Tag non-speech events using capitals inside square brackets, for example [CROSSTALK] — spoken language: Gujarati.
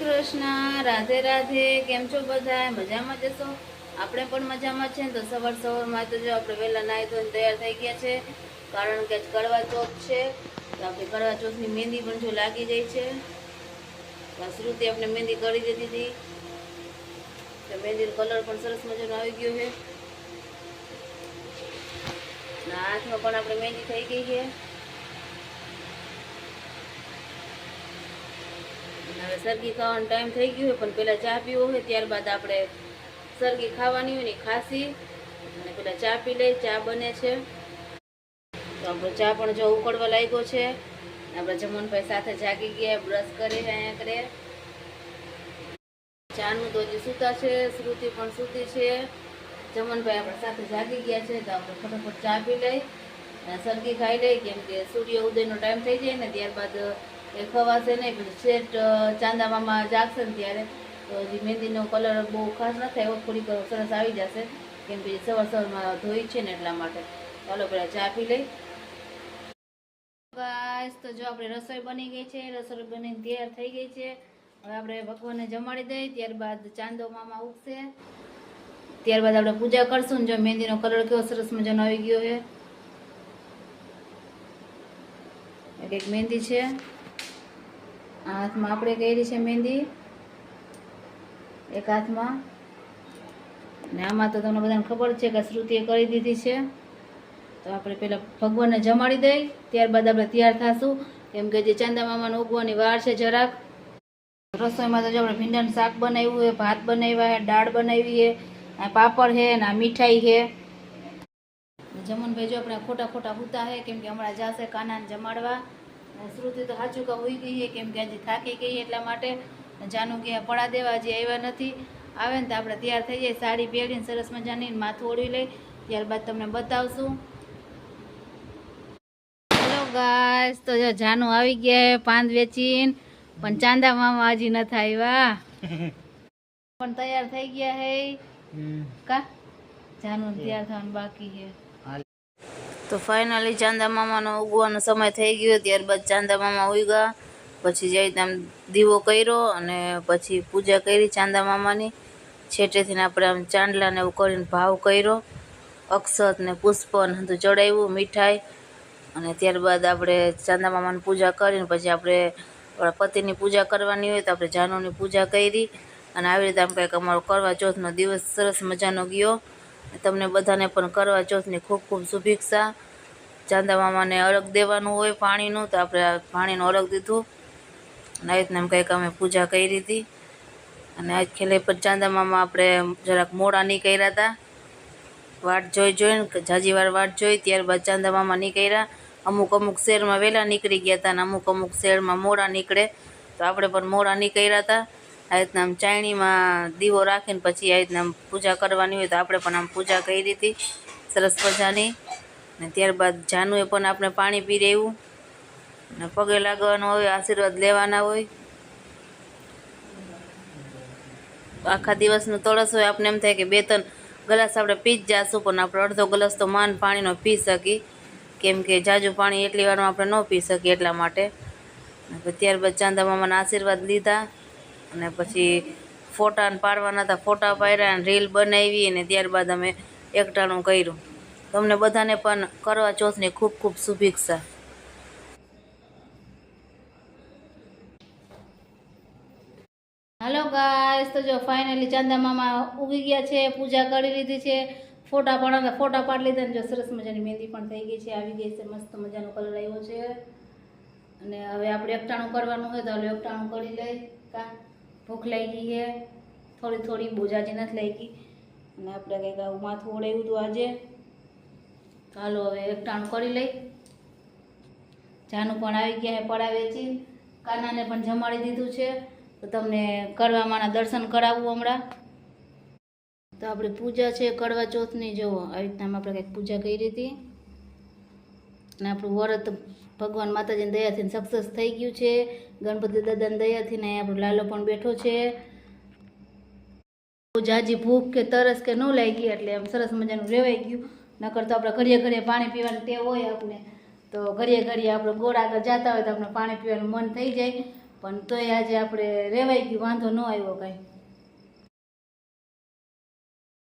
કૃષ્ણ, રાધે રાધે, કેમ છો બધા? મજામાં જશો આપણે પણ મજામાં છે તો સવાર સવારમાં તો જો આપણે વહેલા નાહી ધોઈને તૈયાર થઈ ગયા છે. કારણ કે કડવા ચોથ છે. તો આપણે કડવા ચોથની મહેંદી પણ જો લાગી ગઈ છે. શ્રુતિ આપણે મહેંદી કરી દીધી હતી. તો મહેંદીનો કલર પણ સરસ મજાનો આવી ગયો છે. હાથમાં પણ આપણે મહેંદી થઈ ગઈ છે. હવે સરગી ખાવાનો ટાઈમ થઈ ગયો હોય પણ પહેલાં ચા પીવો હોય ત્યારબાદ આપણે સરગી ખાવાની હોય ને ખાંસી. અને પહેલાં ચા પી લઈ ચા બને છે. તો આપણો ચા પણ જો ઉકળવા લાગ્યો છે આપણા જમનભાઈ સાથે જાગી ગયા બ્રશ કરી અહીંયા કરે ચાનું તો હજી સૂતા છે, શ્રુતિ પણ સૂતી છે. જમનભાઈ આપણે સાથે જાગી ગયા છે, તો આપણે ફટાફટ ચા પી લઈ અને સરગી ખાઈ લઈ કેમ કે સૂર્ય ઉદયનો ટાઈમ થઈ જાય ને, ત્યારબાદ એ ખવાશે નહીં શેઠ ચાંદામામાં જાગશે ને ત્યારે, તો હજી મહેંદીનો કલર બહુ ખાસ ન થાય, એવો થોડીક સરસ આવી જશે. કેમ કે સવાર સવારમાં ધોઈ છે ને એટલા માટે. ચાલો પેલા ચા પી લઈ. ગાઈસ, તો જો આપણે રસોઈ બની ગઈ છે, રસોઈ બનીને તૈયાર થઈ ગઈ છે. હવે આપણે ભગવાનને જમાડી દઈએ ત્યારબાદ ચાંદો મામા ઉગશે. ત્યારબાદ આપણે પૂજા કરશું ને જો મહેંદીનો કલર કેવો સરસ મજાનો આવી ગયો છે. એક મહેંદી છે. આ હાથમાં આપણે કરી છે મહેંદી. એક હાથમાં. ને આમાં તો તમને બધાને ખબર છે કે શ્રુતિએ કરી દીધી છે. તો આપણે પહેલાં ભગવાનને જમાડી દઈ, ત્યારબાદ આપણે તૈયાર થશું. કેમ કે જે ચાંદા મામાનો ઉગવાની વાર છે જરાક. રસોઈમાં તો જો આપણે ભીંડાનું શાક બનાવ્યું છે, ભાત બનાવ્યા છે, દાળ બનાવી છે પાપડ છે ને આ મીઠાઈ છે. જમનભાઈ જો આપણે ખોટા ખોટા હુતા છે, કેમ કે હમણાં જાશે કાનાને જમાડવા. શ્રુતિ તો સાચું કા હોઈ ગઈ કેમ કે આજે થાકી ગઈ એટલા માટે જાનું કે પડા દેવા હજી આવ્યા નથી. આવે ને તો આપણે તૈયાર થઈ જાય સાડી પહેરીને સરસ મજાની માથું ઓળવી લઈ. ત્યારબાદ તમને બતાવશું. હેલો ગાઈસ તો જો જાનું આવી ગયા પાંદ વેચીને પણ ચાંદા મામા હજી નથી આવ્યા. [LAUGHS] પણ તૈયાર થઈ ગયા હે કા? જાનું તૈયાર થવાનું બાકી છે તો ફાઇનલી ચાંદા મામાનો ઉગવાનો સમય થઈ ગયો, ત્યારબાદ ચાંદા મામા ઉગ્યા. પછી જઈ આમ દીવો કર્યો અને પછી પૂજા કરી ચાંદા મામાની. છેટેથી આપણે આમ ચાંદલાને ઉકળીને ભાવ કર્યો. અક્ષત ને પુષ્પ ને બધું ચડાવ્યું, મીઠાઈ. અને ત્યારબાદ આપણે ચાંદા મામાની પૂજા કરીને પછી આપણે આપણા પતિની પૂજા કરવાની હોય તો આપણે જાનુની પૂજા કરી. અને આવી રીતે આમ કંઈક અમારો કરવા ચોથનો દિવસ સરસ મજાનો ગયો. તમને બધાને પણ કરવા ચોથની ખૂબ ખૂબ શુભેચ્છા. ચાંદા મામાને અરગ દેવાનું હોય પાણીનું, તો આપણે પાણીનું અરગ દીધું. અને આવી કંઈક અમે પૂજા કરી હતી. અને આજ ખેલે પર ચાંદા મામા આપણે જરાક મોડા નીકળ્યા હતા. વાટ જોઈ જોઈને જાજી વાટ જોઈ, ત્યારબાદ ચાંદા મામા નીકળ્યા. અમુક અમુક શહેરમાં વહેલા નીકળી ગયા હતા અને અમુક અમુક શહેરમાં મોડા નીકળે. તો આપણે પણ મોડા નીકળ્યા હતા. આ રીતના આમ ચાયણીમાં દીવો રાખીને પછી આ રીતના પૂજા કરવાની હોય તો આપણે પણ આમ પૂજા કરી હતી સરસ મજાની. ને ત્યારબાદ જાનુએ પણ આપણે પાણી પી રહેવું ને પગે લાગવાનું હોય, આશીર્વાદ લેવાના હોય. આખા દિવસનું તળસ હોય આપણે એમ થાય કે બે ત્રણ ગ્લાસ આપણે પી જ જાશું, પણ આપણે અડધો ગ્લાસ તો માન પાણીનો પી શકી કેમ કે જાજુ પાણી એટલી વારમાં આપણે ન પી શકીએ એટલા માટે. ત્યારબાદ ચાંદા મામાના આશીર્વાદ લીધા. અને પછી ફોટાને પાડવાના હતા, ફોટા પાડ્યા અને રીલ બનાવી અને ત્યારબાદ અમે એકટાણું કર્યું. તમને બધાને પણ કરવા ચોથની ખૂબ ખૂબ શુભેચ્છા. હાલો ગાઈસ તો જો ફાઇનલી ચાંદા મામા ઉગી ગયા છે, પૂજા કરી લીધી છે. ફોટા પાડવાના, ફોટા પાડી લીધા ને જો સરસ મજાની મહેંદી પણ થઈ ગઈ છે, આવી ગઈ છે, મસ્ત મજાનો કલર આવ્યો છે. અને હવે આપણે એકટાણું કરવાનું હોય તો હવે એકટાણું કરી લઈ કા? ભૂખ લાગી છે. થોડી થોડી બોજાજી નથી લાગી. અને આપણે કંઈક આવું માથું ઓળાવ્યું હતું આજે. ચાલો હવે એકટાણું કરી લઈ. જાનું પણ આવી ગયા પડાવે છે કાનાને પણ જમાડી દીધું છે. તો તમને કરવામાંના દર્શન કરાવવું હમણાં. તો આપણી પૂજા છે કડવા ચોથની જુઓ, આવી રીતના આપણે કંઈક પૂજા કરી હતી. અને આપણું વ્રત ભગવાન માતાજીની દયાથી સક્સેસ થઈ ગયું છે. ગણપતિ દાદાની દયાથી ને આપણો લાલો પણ બેઠો છે. જાજી ભૂખ કે તરસ કે ન લાગી એટલે આમ સરસ મજાનું રેવાઈ ગયું. નકર તો આપણે ઘડીએ ઘડીએ પાણી પીવાની ટેવ હોય આપણે તો ઘડીએ ઘડીએ આપણે ગોળ આગળ જતા હોય તો આપણે પાણી પીવાનું મન થઈ જાય. પણ તોય આજે આપણે રેવાઈ ગયું, વાંધો ન આવ્યો કાંઈ.